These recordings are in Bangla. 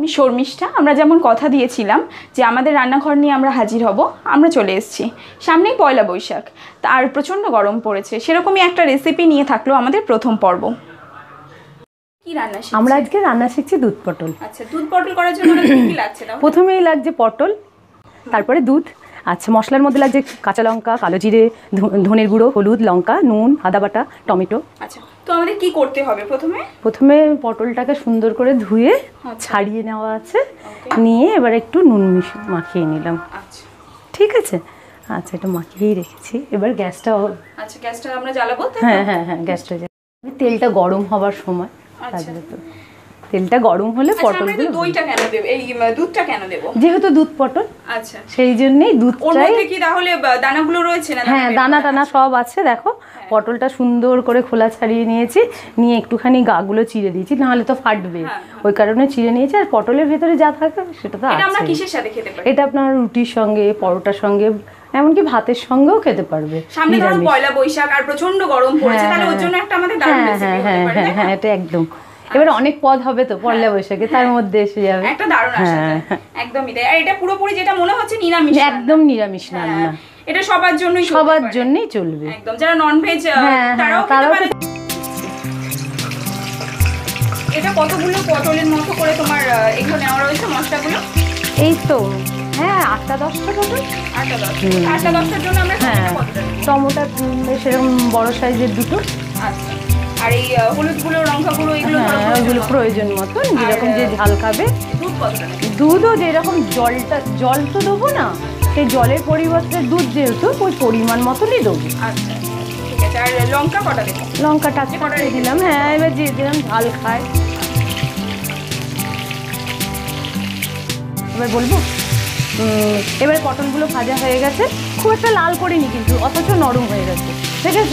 আমি শর্মিষ্ঠা। আমরা যেমন কথা দিয়েছিলাম যে আমাদের রান্নাঘর নিয়ে আমরা হাজির হব আমরা চলে এসেছি। সামনেই পয়লা বৈশাখ। আর প্রচণ্ড গরম পড়েছে। সেরকমই একটা রেসিপি নিয়ে থাকল আমাদের প্রথম পর্ব। কি রান্না আমরা আজকে রান্না শিখছি দুধ পটল। আচ্ছা দুধ পটল করার জন্য কি লাগছে? প্রথমেই লাগছে পটল তারপরে দুধ। আচ্ছা মশলার মধ্যে লাগছে কাঁচা লঙ্কা কালো জিরে ধনের গুঁড়ো হলুদ লঙ্কা নুন আদা বাটা টমেটো। আচ্ছা। তো আমাদের কি করতে হবে প্রথমে? প্রথমে পটলটাকে সুন্দর করে ধুয়ে আচ্ছা। ছাড়িয়ে নেওয়া আছে। নিয়ে এবার একটু নুন মাখিয়ে নিলাম। আচ্ছা। ঠিক আছে? আচ্ছা এটা মাখিয়েই রেখেছি। এবার গ্যাসটা আচ্ছা গ্যাসটা আমরা জ্বালাবো হ্যাঁ হ্যাঁ হ্যাঁ গ্যাসটা তেলটা গরম হবার সময়। আচ্ছা। তেলটা গরম হলে আচ্ছা, পটলগুলো দইটা কেন দেব? এই দুধটা কেন দেব? যেহেতু দুধ পটল আচ্ছা। সেই জন্যেই ওর মধ্যে কি তাহলে দানাগুলো রয়েছে না হ্যাঁ দানা টানা সব আছে দেখো। পটলটা সুন্দর করে খোলা ছাড়িয়ে নিয়েছি নিয়ে একটুখানি গাগুলো চিড়ে দিয়েছি নাহলে তো ফাটবে। হ্যাঁ, ওই কারণে চিড়ে নিয়েছি আর পটলের ভেতরে যা থাকে সেটা তো এটা আমরা আছে। কিসের সাথে খেতে পারি? এটা আপনার রুটির সঙ্গে পরোটার সঙ্গে এমনকি ভাতের সঙ্গেও খেতে পারবে সামনে ধরো পয়লা বৈশাখ আর প্রচণ্ড গরম পড়েছে হ্যাঁ, তাহলে ওর হ্যাঁ। জন্য একটা আমাদের দারুণ হ্যাঁ রেসিপি হ্যাঁ হতে হ্যাঁ পারে হ্যাঁ হ্যাঁ এটা একদম। এবার অনেক পদ হবে তো পয়লা বৈশাখে তার মধ্যে এসে যাবে। একটা দারুণ হ্যাঁ, একদমই তাই। আর এটা পুরোপুরি যেটা মনে হচ্ছে নিরামিষ একদম নিরামিষ হ্যাঁ, রান্না এটা সবার জন্যই সবার। জন্যই চলবে। একদম। যারা নন ভেজ হ্যাঁ, হ্যাঁ, তারাও খেতে তারাও পারে। এটা কতগুলো পটলের মতো করে তোমার এগুলো নেওয়া রয়েছে মশলাগুলো? এই তো। হ্যাঁ আটটা দশটা টোটাল আটটা দশ। আটটা দশটার জন্য আমরা হ্যাঁ। টমেটো সেরকম বড় সাইজের দুটো। আচ্ছা। আর এই হলুদ গুঁড়ো লঙ্কা গুঁড়ো এগুলো হ্যাঁ প্রয়োজন মতন যেরকম যে ঝাল খাবে? দুধও যেরকম জলটা জল তো দেবো না সেই জলের পরিবর্তে দুধ যেহেতু ওই পরিমাণ মতনই দেবো। আচ্ছা ঠিক আছে। আর লঙ্কা কটা দেবো? দিলাম। হ্যাঁ এবার যে দিলাম ঝাল খায়। এবার বলব এবার পটলগুলো ভাজা হয়ে গেছে। খুব একটা লাল করিনি কিন্তু অথচ নরম হয়ে গেছে। দেখেছ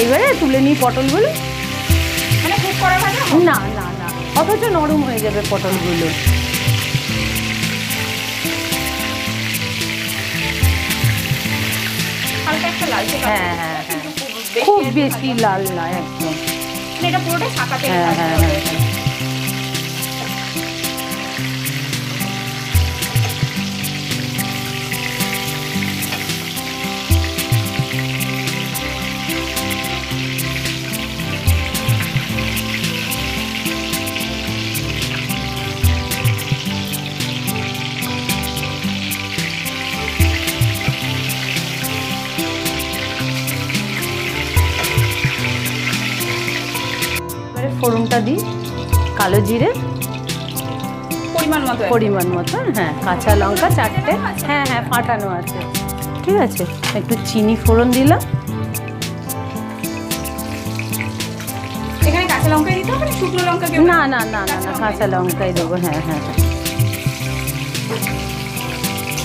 এইবারে তুলে নিই পটলগুলো করা থাকে না না না। অথচ নরম হয়ে যাবে পটলগুলো। হালকা একটা লালচে হ্যাঁ, হ্যাঁ, হ্যাঁ। খুব খুব আর কি বেশি লাল না একদম। মানে এটা পুরোটা ছাকাতে হ্যাঁ হ্যাঁ হ্যাঁ। ফোড়নটা দিই। কালো জিরে। পরিমাণ মতো পরিমাণ মতো হ্যাঁ কাঁচা লঙ্কা চারটে হ্যাঁ হ্যাঁ ফাটানো আছে। ঠিক আছে একটু চিনি ফোড়ন দিলাম। এখানে কাঁচা লঙ্কা দিতে হবে না? শুকনো লঙ্কা না না না না না কাঁচা লঙ্কাই দেবো হ্যাঁ হ্যাঁ হ্যাঁ।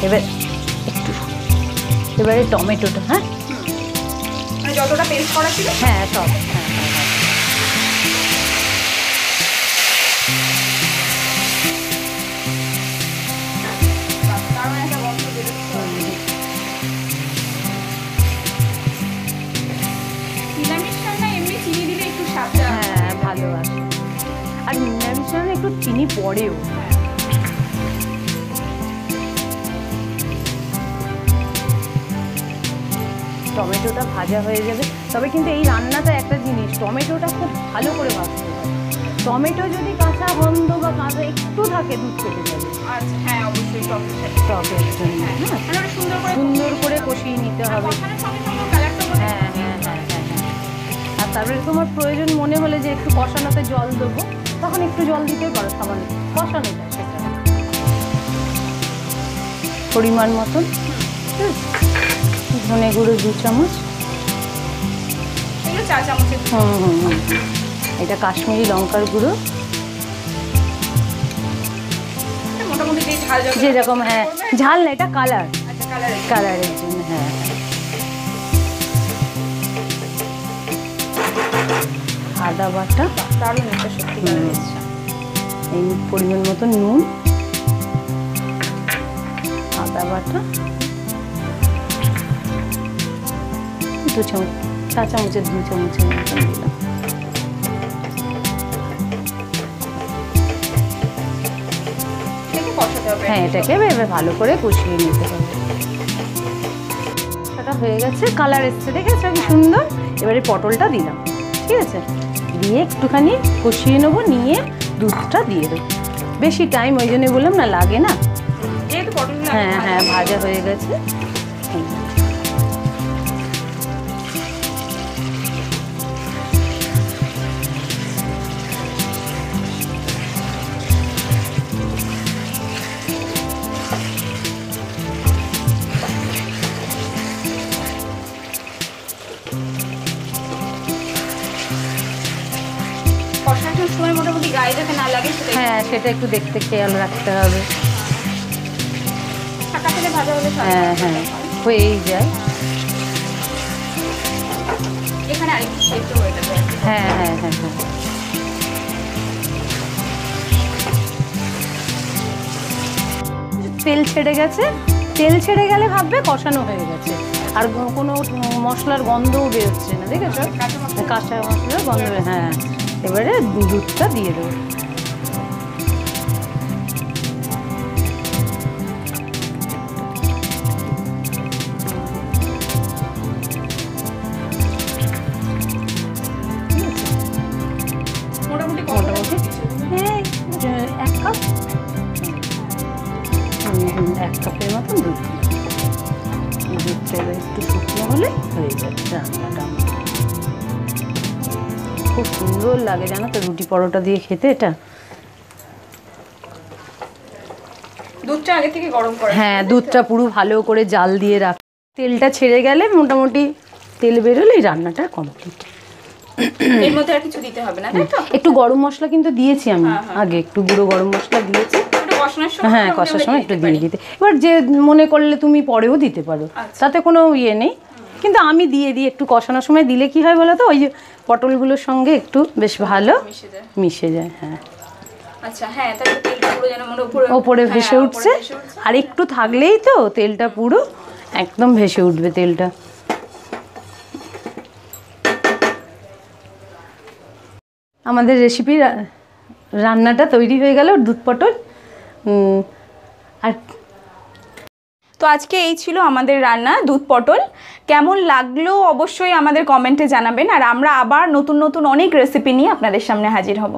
এবার একটু এবারে টমেটোটা হ্যাঁ? মানে যতটা পেস্ট করা ছিল? হ্যাঁ সব হ্যাঁ। চিনি পড়েও। টমেটোটা ভাজা হয়ে যাবে তবে কিন্তু এই রান্নাটা একটা জিনিস টমেটোটা খুব ভালো করে ভাজতে হয় টমেটো যদি কাঁচা গন্ধ বা কাঁচা একটু থাকে দুধ কেটে যাবে আচ্ছা হ্যাঁ অবশ্যই জন্য হ্যাঁ হ্যাঁ সুন্দর করে কষিয়ে নিতে হবে। হ্যাঁ হ্যাঁ হ্যাঁ হ্যাঁ হ্যাঁ। আর তারপরে তোমার প্রয়োজন মনে হলে যে একটু কষানোতে জল দেবো। তখন একটু জল দিতে পারো সামান্য কষানোটা সেটা। পরিমাণ মতন। ধনে গুঁড়ো দু চামচ। হুম হুম হুম। এটা কাশ্মীরি লঙ্কার গুঁড়ো। যে যেরকম হ্যাঁ। ঝাল না এটা কালার। আচ্ছা কালার কালারের জন্য। আদা বাটা। দারুণ একটা সত্যি। এই পরিমাণ মতো নুন। আদা বাটা। দু চামচ চা চামচের দু চামচের মতন দিলাম। হ্যাঁ এটাকে এবার ভালো করে কষিয়ে নিতে হবে। সেটা হয়ে গেছে কালার এসছে দেখেছ? কি সুন্দর। এবারে পটলটা দিলাম ঠিক আছে? দিয়ে একটুখানি কষিয়ে নেব নিয়ে দুধটা দিয়ে দেবো। বেশি টাইম ওই জন্য বললাম না লাগে না। হ্যাঁ হ্যাঁ ভাজা। ভাজা হয়ে গেছে। যাতে না লাগে সেটা হ্যাঁ সেটা একটু দেখতে খেয়াল রাখতে হবে। হ্যাঁ হ্যাঁ হয়েই যায়। এখানে আরেকটু সেদ্ধ হয়ে যাবে হ্যাঁ হ্যাঁ হ্যাঁ হ্যাঁ। তেল ছেড়ে গেছে। তেল ছেড়ে গেলে ভাববে কষানো হয়ে গেছে। আর কোনো মশলার গন্ধও বেরোচ্ছে না দেখেছ? কাঁচা মশলা। মশলার গন্ধ হ্যাঁ এবারে দুধটা দিয়ে দেবো। দুধটা একটু শুকনো হলে হয়ে যাবে রান্নাটা খুব সুন্দর লাগে জানো তো রুটি পরোটা দিয়ে খেতে এটা দুধটা আগে থেকে গরম করে হ্যাঁ দুধটা পুরো ভালো করে জাল দিয়ে রাখ তেলটা ছেড়ে গেলে মোটামুটি তেল বেরোলেই রান্নাটা কমপ্লিট এর মধ্যে আর কিছু দিতে হবে না একটু গরম মশলা কিন্তু দিয়েছি আমি হ্যাঁ, হ্যাঁ। আগে একটু গুঁড়ো গরম মশলা দিয়েছি হ্যাঁ কষার সময় একটু দিয়ে দিতে। এবার যে মনে করলে তুমি পরেও দিতে পারো আচ্ছা। তাতে কোনো ইয়ে নেই। কিন্তু আমি দিয়ে দিই একটু কষানোর সময়। দিলে কি হয় বলো তো? ওই যে পটলগুলোর সঙ্গে একটু বেশ ভালো মিশে যায়। হ্যাঁ। আচ্ছা হ্যাঁ ওপরে হ্যাঁ, ভেসে উঠছে। আর একটু থাকলেই তো তেলটা পুরো একদম ভেসে উঠবে তেলটা। আমাদের রেসিপি রান্নাটা তৈরি হয়ে গেল দুধ পটল। আর তো আজকে এই ছিল আমাদের রান্না, দুধ পটল। কেমন লাগল অবশ্যই আমাদের কমেন্টে জানাবেন। আর আমরা আবার নতুন নতুন অনেক রেসিপি নিয়ে আপনাদের সামনে হাজির হব।